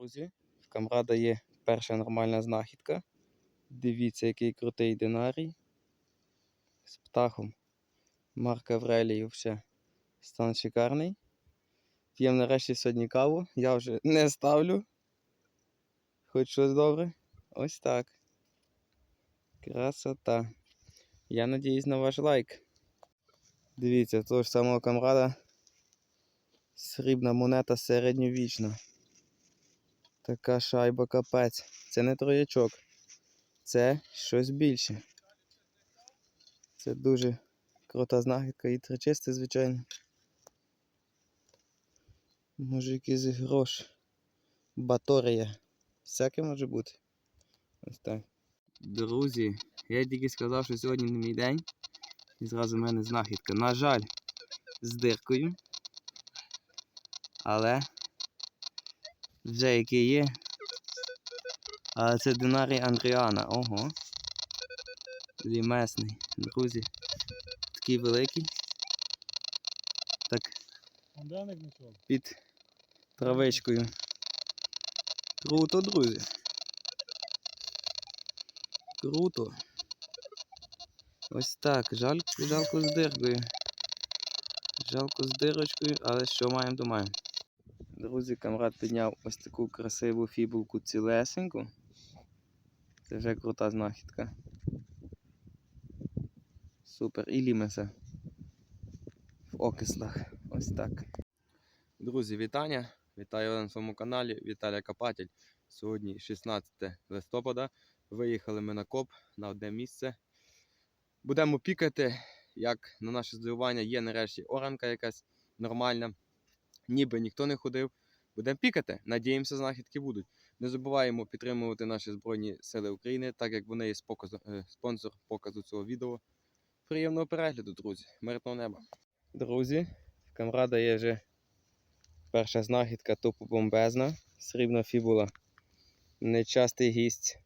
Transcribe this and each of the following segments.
Друзі, в камрада є перша нормальна знахідка. Дивіться, який крутий динарій. З птахом. Марк Аврелій взагалі стан шикарний. П'ємо нарешті сьогодні каву. Я вже не ставлю. Хоч щось добре. Ось так. Красота. Я надіюсь на ваш лайк. Дивіться, того ж самого камрада срібна монета середньовічна. Така шайба капець. Це не троячок. Це щось більше. Це дуже крута знахідка і тричисти, звичайно. Може якийсь грош. Баторія. Всяке може бути. Ось так. Друзі, я тільки сказав, що сьогодні не мій день. І зразу в мене знахідка. На жаль, з диркою. Але вже який є. Але це динарій Андріана. Ого. Лімесний. Друзі. Такий великий. Так під травичкою. Круто, друзі. Круто. Ось так. Жаль, жалко з диркою. Жалко з дирочкою, але що маємо, то маємо. Друзі, камрад підняв ось таку красиву фібулку цілесеньку. Це вже крута знахідка. Супер. І лімеса в окислах. Ось так. Друзі, вітання! Вітаю вас на своєму каналі Віталій Копатель. Сьогодні 16 листопада. Виїхали ми на коп на одне місце. Будемо пікати, як на наше здивування, є нарешті оранка якась нормальна. Ніби ніхто не ходив. Будемо пікати. Надіємося, знахідки будуть. Не забуваємо підтримувати наші Збройні Сили України, так як вони є е, спонсор показу цього відео. Приємного перегляду, друзі. Мирного неба. Друзі, в камрада є вже перша знахідка тупо бомбезна. Срібна фібула. Нечастий гість.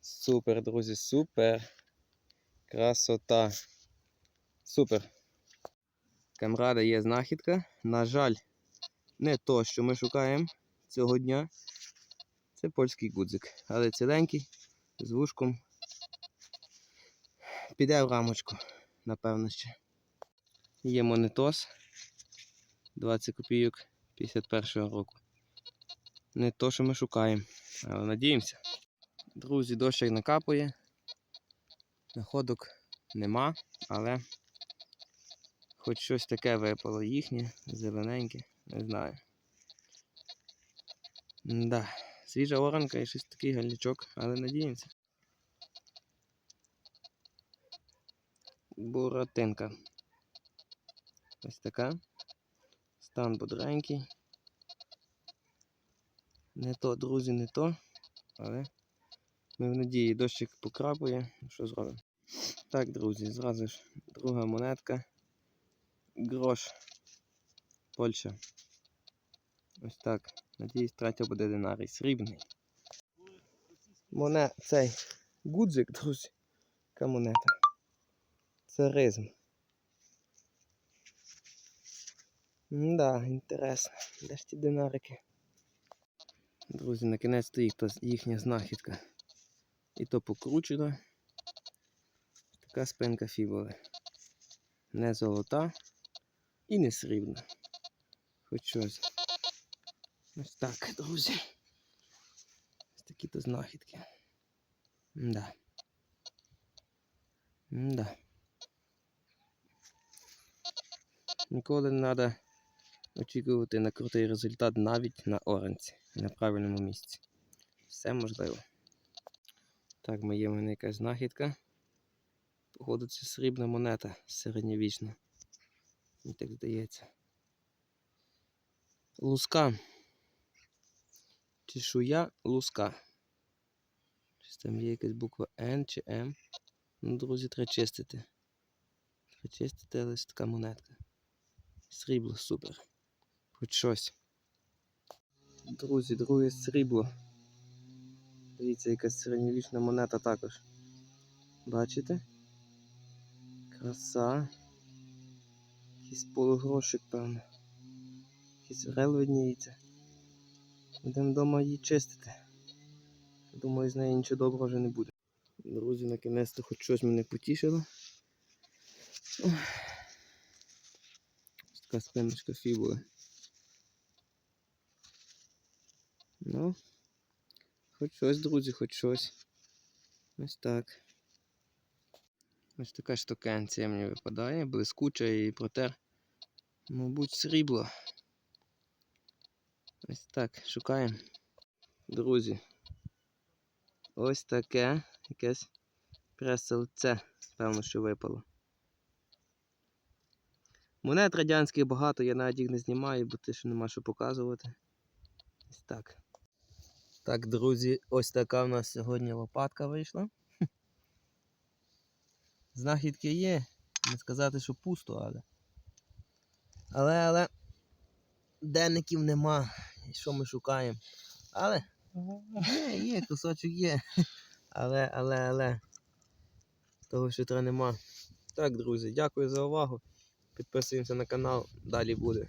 Супер, друзі, супер. Красота. Супер. Камрада є знахідка. На жаль, не то, що ми шукаємо цього дня. Це польський гудзик. Але ціленький, з вушком. Піде в рамочку, напевно ще. Є монетос 20 копійок 51-го року. Не то, що ми шукаємо, але надіємося. Друзі, дощик накапує. Находок нема, але хоч щось таке випало їхнє, зелененьке, не знаю. Да, свіжа оранка і щось такий галічок, але надіємося. Буратинка. Ось така. Стан бодренький. Не то, друзі, не то. Але ми в надії дощик покрапує. Що зробимо? Так, друзі, зразу ж друга монетка. Грош. Польща. Ось так. Надіюсь, третя буде динарій. Срібний. Моне цей гудзик, друзі. Яка монета? Царизм. Да, інтересно. Де ж ті динарики? Друзі, на кінець то їх, то їхня знахідка. І то покручена. Така спинка фібули. Не золота і не срібна. Хоч щось. Ось так, друзі. Ось такі то знахідки. Да. Да. Ніколи не треба очікувати на крутий результат навіть на оранці, на правильному місці. Все можливо. Так, моє в мене якась знахідка. Походу, це срібна монета середньовічна. Мені так здається. Луска. Чешуя луска. Щось там є якась буква Н чи М. Ну, друзі, треба чистити. Треба чистити, але ось така монетка. Срібло супер. Хоч щось. Друзі, друге срібло. Дивіться, якась середньовічна монета також. Бачите? Краса. Якийсь полугрошик, певно. Якийсь орел видніється. Будемо вдома її чистити. Думаю, з неї нічого доброго вже не буде. Друзі, наконець-то хоч щось мене потішило. Ось така спиночка фібули. Ну, хоч щось, друзі, хоч щось. Ось так. Ось така штукенція мені випадає, блискуча і протер. Мабуть, срібло. Ось так, шукаємо. Друзі. Ось таке якесь преселце, певно, що випало. Монет радянських багато, я навіть їх не знімаю, бо ти що нема що показувати. Ось так. Так, друзі, ось така в нас сьогодні лопатка вийшла. Знахідки є. Не сказати, що пусто, але. Але, але. Денників нема. І що ми шукаємо? Але. Є, є, кусочок є. Але, але, але. Того що треба нема. Так, друзі, дякую за увагу. Підписуємося на канал, далі буде.